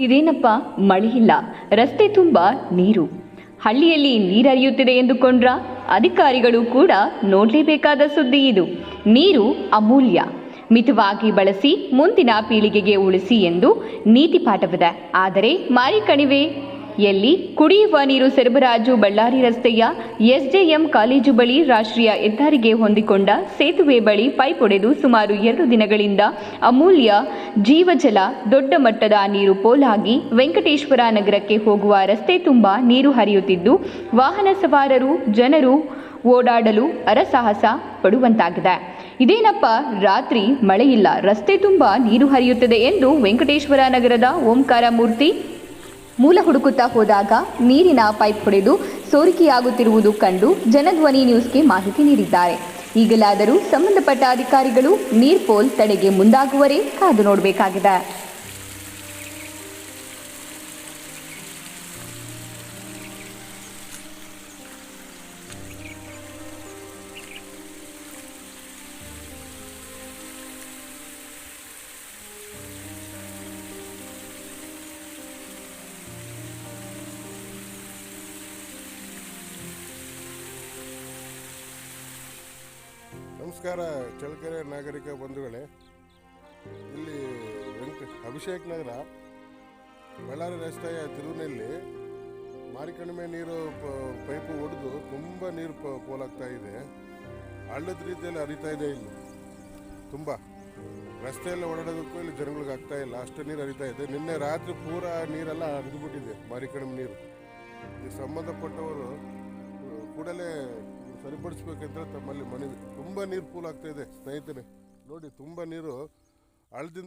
ಇದೇನಪ್ಪ? ಮಳೆಯಿಲ್ಲ. ರಸ್ತೆ ತುಂಬ ನೀರು. ಹಳ್ಳಿಯಲ್ಲಿ ನೀರರಿಯುತ್ತಿದೆ ಎಂದುಕೊಂಡ್ರ ಅಧಿಕಾರಿಗಳು ಕೂಡ ನೋಡಲೇಬೇಕಾದ ಸುದ್ದಿ ಇದು. ನೀರು ಅಮೂಲ್ಯ. ಮಿತವಾಗಿ ಬಳಸಿ ಮುಂದಿನ ಪೀಳಿಗೆಗೆ ಉಳಿಸಿ ಎಂದು ನೀತಿ ಪಾಠವಿದೆ. ಆದರೆ ಮಾರಿಕಣಿವೆ ಎಲ್ಲಿ ಕುಡಿಯುವ ನೀರು ಸರಬರಾಜು ಬಳ್ಳಾರಿ ರಸ್ತೆಯ ಎಸ್ಜೆಎಂ ಕಾಲೇಜು ಬಳಿ ರಾಷ್ಟ್ರೀಯ ಹೆದ್ದಾರಿಗೆ ಹೊಂದಿಕೊಂಡ ಸೇತುವೆ ಬಳಿ ಪೈಪ್ ಒಡೆದು ಸುಮಾರು ಎರಡು ದಿನಗಳಿಂದ ಅಮೂಲ್ಯ ಜೀವಜಲ ದೊಡ್ಡ ಮಟ್ಟದ ನೀರು ಪೋಲಾಗಿ ವೆಂಕಟೇಶ್ವರ ನಗರಕ್ಕೆ ಹೋಗುವ ರಸ್ತೆ ತುಂಬ ನೀರು ಹರಿಯುತ್ತಿದ್ದು, ವಾಹನ ಸವಾರರು, ಜನರು ಓಡಾಡಲು ಅರಸಾಹಸ ಪಡುವಂತಾಗಿದೆ. ಇದೇನಪ್ಪ? ರಾತ್ರಿ ಮಳೆಯಿಲ್ಲ. ರಸ್ತೆ ತುಂಬ ನೀರು ಹರಿಯುತ್ತದೆ ಎಂದು ವೆಂಕಟೇಶ್ವರ ನಗರದ ಓಂಕಾರ ಮೂರ್ತಿ ಮೂಲ ಹುಡುಕುತ್ತಾ ಹೋದಾಗ ನೀರಿನ ಪೈಪ್ ಹೊಡೆದು ಸೋರಿಕೆಯಾಗುತ್ತಿರುವುದು ಕಂಡು ಜನಧ್ವನಿ ನ್ಯೂಸ್ಗೆ ಮಾಹಿತಿ ನೀಡಿದ್ದಾರೆ. ಈಗಲಾದರೂ ಸಂಬಂಧಪಟ್ಟ ಅಧಿಕಾರಿಗಳು ನೀರ್ಪೋಲ್ ತಡೆಗೆ ಮುಂದಾಗುವರೇ ಕಾದು ನೋಡಬೇಕಾಗಿದೆ. ನಮಸ್ಕಾರ ಚಳ್ಳಕೆರೆ ನಾಗರಿಕ ಬಂಧುಗಳೇ. ಇಲ್ಲಿ ವೆಂಕ, ಅಭಿಷೇಕ್ ನಗರ, ಬಳ್ಳಾರಿ ರಸ್ತೆಯ ತಿರುವಿನಲ್ಲಿ ಮಾರಿಕಣಿಮೆ ನೀರು ಪೈಪು ಒಡೆದು ತುಂಬ ನೀರು ಪೋಲಾಗ್ತಾ ಇದೆ. ಹಳ್ಳದ ರೀತಿಯಲ್ಲಿ ಹರಿತಾ ಇದೆ ಇಲ್ಲಿ. ತುಂಬ. ರಸ್ತೆಯಲ್ಲಿ ಓಡಾಡೋದಕ್ಕೂ ಇಲ್ಲಿ ಜನಗಳಿಗೆ ಆಗ್ತಾ ಇಲ್ಲ. ಅಷ್ಟು ನೀರು ಹರಿತಾ ಇದೆ. ನಿನ್ನೆ ರಾತ್ರಿ ಪೂರ ನೀರೆಲ್ಲ ಹರಿದುಬಿಟ್ಟಿದೆ ಮಾರಿಕಣಿಮೆ ನೀರು. ಈ ಸಂಬಂಧಪಟ್ಟವರು ಕೂಡಲೇ ಸರಿಪಡಿಸ್ಬೇಕಂತ ತಮ್ಮಲ್ಲಿ ಮನವಿ ತುಂಬ ನೀರು ಆಗ್ತಾ ಇದೆ. ಸ್ನೇಹಿತರೆ ನೋಡಿ ತುಂಬ ನೀರು ಹಳ್ಳದಿಂದ